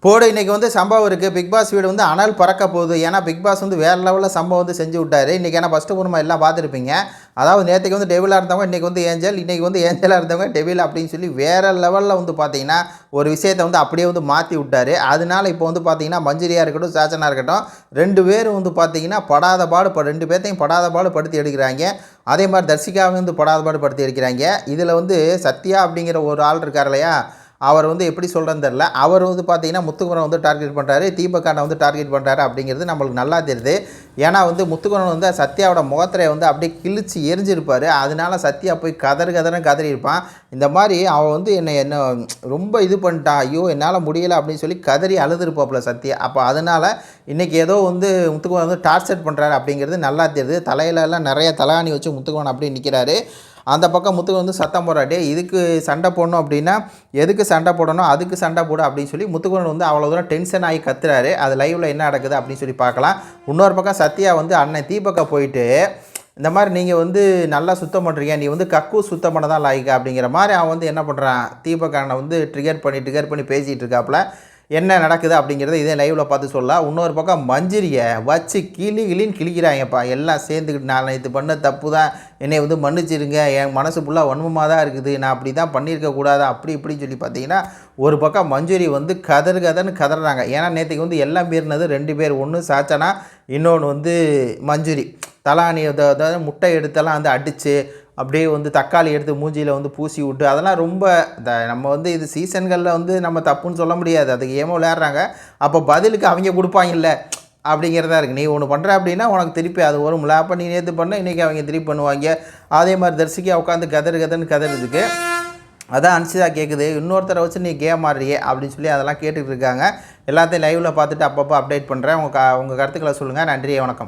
போடு இன்னைக்கு வந்து சம்பவம் இருக்குது பிக் பாஸ் வீடு வந்து அனல் பறக்க போகுது. ஏன்னா பிக் பாஸ் வந்து வேறு லெவலில் சம்பவம் வந்து செஞ்சு விட்டார். இன்றைக்கி ஏன்னா ஃபஸ்ட்டு குடும்பம் எல்லாம் பார்த்துருப்பீங்க. அதாவது நேற்றுக்கு வந்து டெவிலாக இருந்தவங்க இன்றைக்கி வந்து ஏஞ்சல் இன்றைக்கி வந்து ஏஞ்சலாக இருந்தவங்க டெவில் அப்படின்னு சொல்லி வேறு லெவலில் வந்து பார்த்தீங்கன்னா ஒரு விஷயத்தை வந்து அப்படியே வந்து மாற்றி விட்டார். அதனால இப்போ வந்து பார்த்தீங்கன்னா மஞ்சரியாக இருக்கட்டும் சாச்சனாக இருக்கட்டும் ரெண்டு பேரும் வந்து பார்த்தீங்கன்னா படாத பாடு ப- ரெண்டு பேர்த்தையும் படாத பாடு படுத்தி எடுக்கிறாங்க. அதே மாதிரி தர்சிகாவை வந்து படாத பாடு படுத்தி எடுக்கிறாங்க. இதில் வந்து சத்யா அப்படிங்கிற ஒரு ஆள் இருக்கார் இல்லையா? அவர் வந்து எப்படி சொல்கிறேன்னு தெரில அவர் வந்து பார்த்தீங்கன்னா முத்துக்குமரன் வந்து டார்கெட் பண்ணுறாரு தீபக்கானை வந்து டார்கெட் பண்ணுறாரு அப்படிங்கிறது நம்மளுக்கு நல்லா தெரியுது. ஏன்னா வந்து முத்துக்குமரன் வந்து சத்யாவோட முகத்திரையை வந்து அப்படியே கிழிச்சு எரிஞ்சிருப்பார். அதனால சத்யா போய் கதறு கதறன்னு கதறி இருப்பான் இந்த மாதிரி அவன் வந்து என்னை என்ன ரொம்ப இது பண்ணிட்டான். ஐயோ என்னால் முடியலை அப்படின்னு சொல்லி கதறி அழுதுருப்பாப்புல சத்யா. அப்போ அதனால் இன்றைக்கி ஏதோ வந்து முத்துக்குமரன் வந்து டார்ச்சர் பண்ணுறாரு அப்படிங்கிறது நல்லா தெரியுது. தலையிலலாம் நிறைய தலகாணி வச்சு முத்துக்குமரன் அப்படியே நிற்கிறாரு அந்த பக்கம் முத்துக்கு வந்து சத்தம் போடுறாடே இதுக்கு சண்டை போடணும் அப்படின்னா எதுக்கு சண்டை போடணும்? அதுக்கு சண்டை போடு அப்படின்னு சொல்லி முத்துக்குமரன் வந்து அவ்வளோ தூரம் டென்ஷன் ஆகி கத்துறாரு. அது லைவில் என்ன நடக்குது அப்படின்னு சொல்லி பார்க்கலாம். இன்னொரு பக்கம் சத்யா வந்து அண்ணன் தீபக்கா போயிட்டு இந்த மாதிரி நீங்கள் வந்து நல்லா சுத்தம் பண்ணுறீங்க நீ வந்து கக்கு சுத்தம் பண்ண தான் லாய்க்கா அப்படிங்கிற மாதிரி அவன் வந்து என்ன பண்ணுறான் தீபக்காரனை வந்து ட்ரிகர் பண்ணி ட்ரிகர் பண்ணி பேசிகிட்டு இருக்காப்புல. என்ன நடக்குது அப்படிங்கிறத இதே லைவில் பார்த்து சொல்லலாம். இன்னொரு பக்கம் மஞ்சிரியை வச்சு கிளி கிளின்னு கிழிக்கிறாங்கப்பா. எல்லாம் சேர்ந்துக்கிட்டு நான் இது பண்ண தப்பு தான். என்னை வந்து மன்னிச்சிருங்க என் மனசு ஃபுல்லாக வன்மமாக தான் இருக்குது. நான் அப்படி தான் பண்ணியிருக்க கூடாது. அப்படி இப்படின்னு சொல்லி பார்த்தீங்கன்னா ஒரு பக்கம் மஞ்சுரி வந்து கதறு கதன்னு கதறாங்க. ஏன்னா நேற்றுக்கு வந்து எல்லாம் மீறினது ரெண்டு பேர். ஒன்று சாச்சனா இன்னொன்று வந்து மஞ்சுரி. தலானி முட்டை எடுத்தெல்லாம் வந்து அடித்து அப்படியே வந்து தக்காளி எடுத்து மூஞ்சியில் வந்து பூசி விட்டு அதெல்லாம் ரொம்ப இந்த நம்ம வந்து இது சீசன்களில் வந்து நம்ம தப்புன்னு சொல்ல முடியாது. அதுக்கு ஏமோ விளையாடுறாங்க. அப்போ பதிலுக்கு அவங்க கொடுப்பாங்கல்ல. அப்படிங்கிறதா இருக்குது நீ ஒன்று பண்ணுற அப்படின்னா உனக்கு திருப்பி அது வரும்ல அப்போ நீ நேற்று பண்ண இன்றைக்கி அவங்க திருப்பி பண்ணுவாங்க. அதே மாதிரி தரிசிக்கா உட்காந்து கதறு கதன்னு கதறதுக்கு. அதான் அனுஷிதா கேட்குது இன்னொருத்தரை வச்சு நீ கேம் ஆடுறியே அப்படின்னு சொல்லி அதெல்லாம் கேட்டுக்கிட்டு இருக்காங்க. எல்லாத்தையும் லைவில் பார்த்துட்டு அப்பப்போ அப்டேட் பண்ணுறேன் உங்கள் க உங்கள் கருத்துக்களை சொல்லுங்கள் நன்றி வணக்கம்.